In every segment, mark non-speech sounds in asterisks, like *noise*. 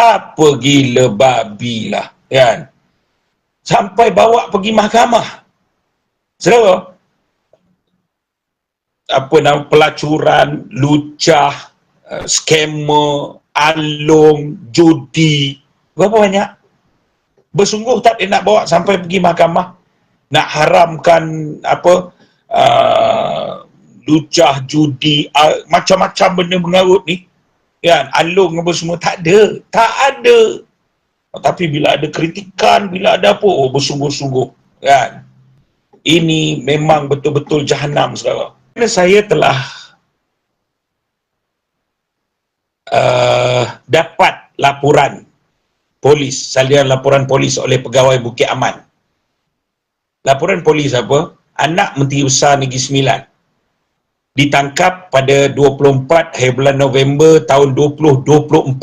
Apa gila babi lah. Kan? Sampai bawa pergi mahkamah. Saudara, apa nama pelacuran, lucah, uh, scammer, alung, judi, berapa banyak? Bersungguh tak dia nak bawa sampai pergi mahkamah? Nak haramkan apa uh, lucah, judi, uh, macam-macam benda mengarut ni kan? Alung apa semua tak ada. Tak ada. Tapi bila ada kritikan bila ada apa oh bersungguh-sungguh. Kan? Ini memang betul-betul jahanam sekarang. Kerana saya telah uh, dapat laporan polis salian laporan polis oleh pegawai Bukit Aman. Laporan polis apa? Anak Menteri Besar Negeri Sembilan ditangkap pada 24 hari bulan November tahun 2024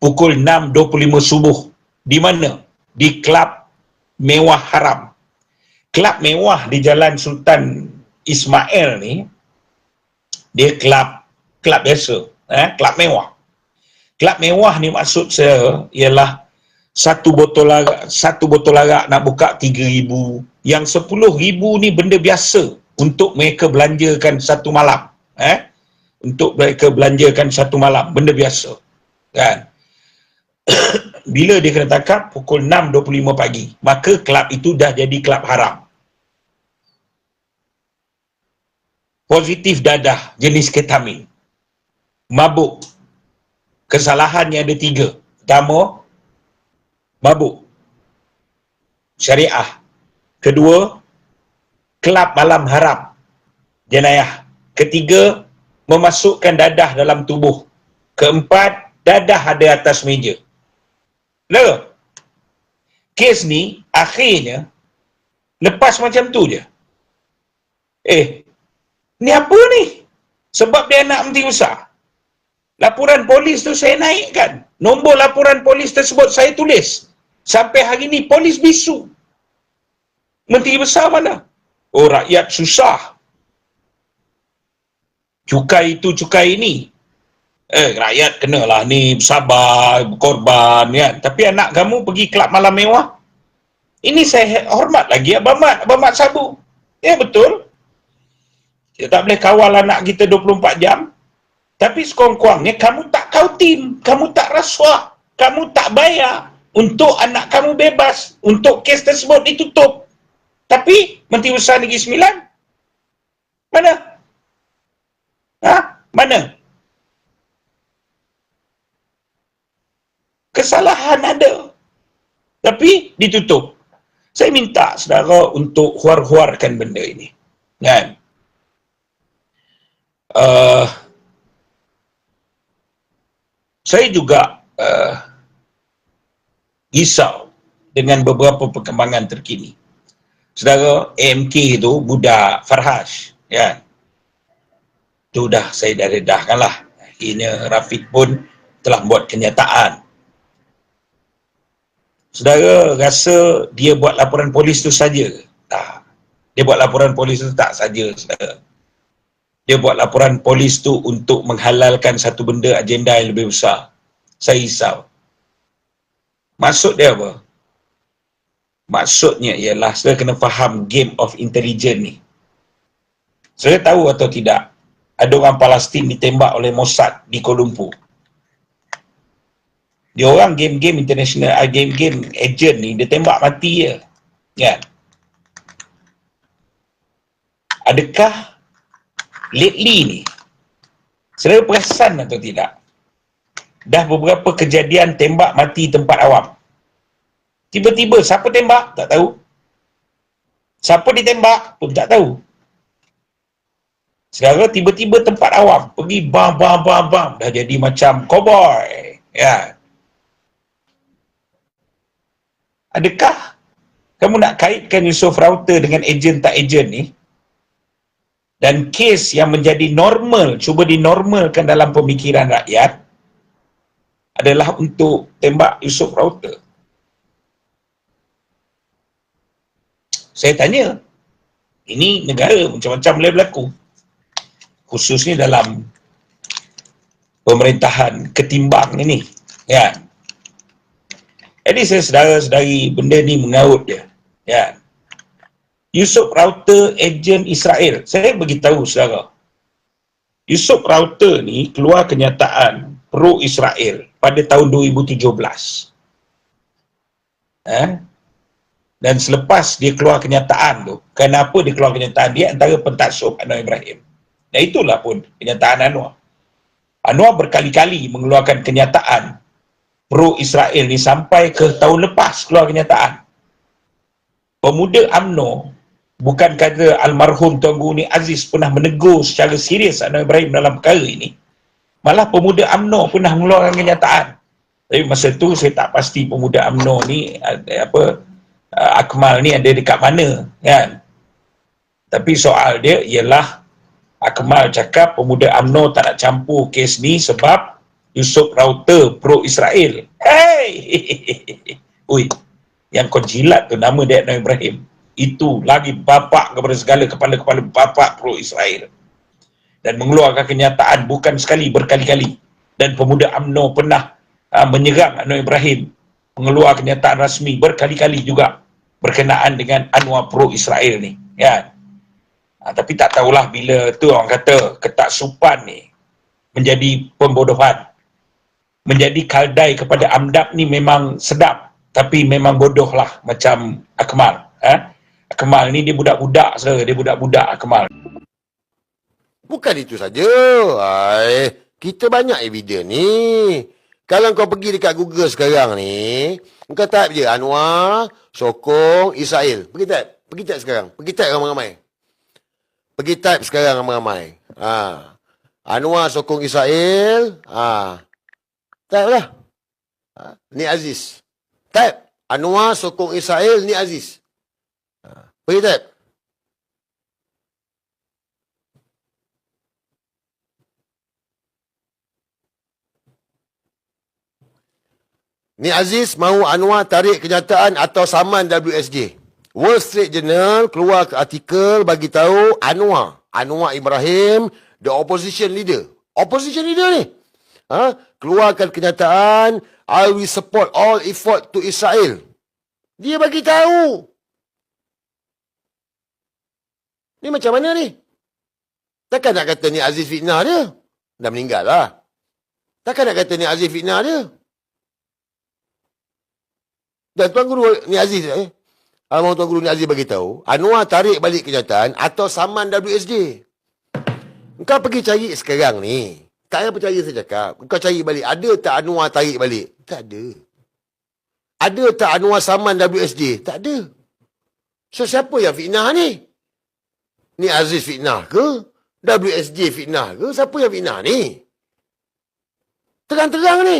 pukul 6.25 subuh. Di mana? di kelab mewah haram. Kelab mewah di jalan Sultan Ismail ni dia kelab kelab biasa eh? kelab mewah. Kelab mewah ni maksud saya ialah satu botol arak satu botol arak nak buka 3000 yang 10000 ni benda biasa untuk mereka belanjakan satu malam eh? Untuk mereka belanjakan satu malam benda biasa kan? *coughs* Bila dia kena tangkap? Pukul 6.25 pagi. Maka kelab itu dah jadi kelab haram. Positif dadah jenis ketamin. Mabuk. Kesalahannya ada tiga. Pertama mabuk. Syariah. Kedua kelab malam haram. Jenayah ketiga memasukkan dadah dalam tubuh. Keempat dadah ada atas meja. Le kes ni akhirnya lepas macam tu je. Eh ni apa ni? Sebab dia anak menteri besar. Laporan polis tu saya naikkan. Nombor laporan polis tersebut saya tulis. Sampai hari ni polis bisu. Menteri besar mana Oh rakyat susah. Cukai itu cukai ini. Eh rakyat kenalah ni bersabar, berkorban ya. Tapi anak kamu pergi kelab malam mewah. Ini saya hormat lagi Abang Mat, Abang Mat Sabu. Ya betul. Kita tak boleh kawal anak kita 24 jam. Tapi sekurang-kurangnya kamu tak kau tim, kamu tak rasuah, kamu tak bayar untuk anak kamu bebas, untuk kes tersebut ditutup. Tapi Menteri Besar Negeri Sembilan mana? Ha? Mana? Kesalahan ada. Tapi ditutup. Saya minta saudara untuk huar-huarkan benda ini. Kan? Uh, saya juga uh, risau dengan beberapa perkembangan terkini saudara AMK tu budak Farhash ya. Tu dah saya dah redahkan lah. Akhirnya Rafiq pun telah buat kenyataan. Saudara rasa dia buat laporan polis tu saja? Tak. Dia buat laporan polis tu tak saja saudara. Dia buat laporan polis tu untuk menghalalkan satu benda agenda yang lebih besar. Saya risau. Maksud dia apa maksudnya ialah saya kena faham game of intelligence ni. Saya tahu atau tidak ada orang Palestin ditembak oleh Mossad di Kuala Lumpur. Dia orang game-game international uh, game-game agent ni dia tembak mati je kan? Adakah lately ni saya perasan atau tidak dah beberapa kejadian tembak mati tempat awam Tiba-tiba siapa tembak? Tak tahu. Siapa ditembak? Pun tak tahu. Sekarang tiba-tiba tempat awam. Pergi bam, bam, bam, bam. Dah jadi macam cowboy. Ya. Adakah kamu nak kaitkan Yusof Rauter dengan ejen tak ejen ni? Dan kes yang menjadi normal, cuba dinormalkan dalam pemikiran rakyat adalah untuk tembak Yusof Rauter. Saya tanya ini negara macam-macam boleh berlaku khususnya dalam pemerintahan ketimbang ini Ya. Jadi saya sedara-sedari benda ni mengaut dia. Ya. Yusuf Router ejen Israel. Saya beritahu saudara. Yusuf Router ni keluar kenyataan pro Israel pada tahun 2017. Eh? Dan selepas dia keluar kenyataan tu, kenapa dia keluar kenyataan dia antara pentaksub Anwar Ibrahim. Dan itulah pun kenyataan Anwar. Anwar berkali-kali mengeluarkan kenyataan pro Israel ni sampai ke tahun lepas keluar kenyataan. Pemuda AMNO bukan kata almarhum Tuan Guru ni Aziz pernah menegur secara serius Anwar Ibrahim dalam perkara ini. Malah pemuda AMNO pernah mengeluarkan kenyataan. Tapi masa tu saya tak pasti pemuda AMNO ni apa Akmal ni ada dekat mana kan. Tapi soal dia ialah Akmal cakap pemuda AMNO tak nak campur kes ni sebab Yusuf Router pro Israel. Hey! *laughs* Ui, yang kau jilat tu nama dia Nabi Ibrahim. Itu lagi bapak kepada segala kepala-kepala bapak pro Israel. Dan mengeluarkan kenyataan bukan sekali berkali-kali. Dan pemuda AMNO pernah uh, menyerang Nabi Ibrahim. Mengeluarkan kenyataan rasmi berkali-kali juga berkenaan dengan Anwar pro Israel ni. Ya. Ha, tapi tak tahulah bila tu orang kata ketak supan ni menjadi pembodohan menjadi kaldai kepada Amdab ni memang sedap tapi memang bodoh lah macam Akmal eh? Akmal ni dia budak-budak saudara dia budak-budak Akmal bukan itu saja kita banyak eviden ni kalau kau pergi dekat Google sekarang ni kau type je Anwar sokong Israel pergi type pergi type sekarang pergi type ramai-ramai pergi type sekarang ramai-ramai ha. Anwar sokong Israel ha. Type lah. Ha, ni Aziz. Type. Anwar sokong Israel, ni Aziz. Ha, pergi type. Ni Aziz mahu Anwar tarik kenyataan atau saman WSJ. Wall Street Journal keluar artikel bagi tahu Anwar, Anwar Ibrahim, the opposition leader. Opposition leader ni ha, keluarkan kenyataan I will support all effort to Israel. Dia bagi tahu. Ni macam mana ni? Takkan nak kata ni Aziz fitnah dia? Dah meninggal lah. Takkan nak kata ni Aziz fitnah dia? Dan Tuan Guru ni Aziz eh? Almarhum Tuan Guru ni Aziz bagi tahu, Anwar tarik balik kenyataan atau saman WSJ. Engkau pergi cari sekarang ni. Tak payah percaya saya cakap. Kau cari balik. Ada tak Anwar tarik balik? Tak ada. Ada tak Anwar saman WSJ? Tak ada. So siapa yang fitnah ni? Ni Aziz fitnah ke? WSJ fitnah ke? Siapa yang fitnah ni? Terang-terang ni.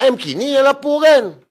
MK ni yang lapor kan?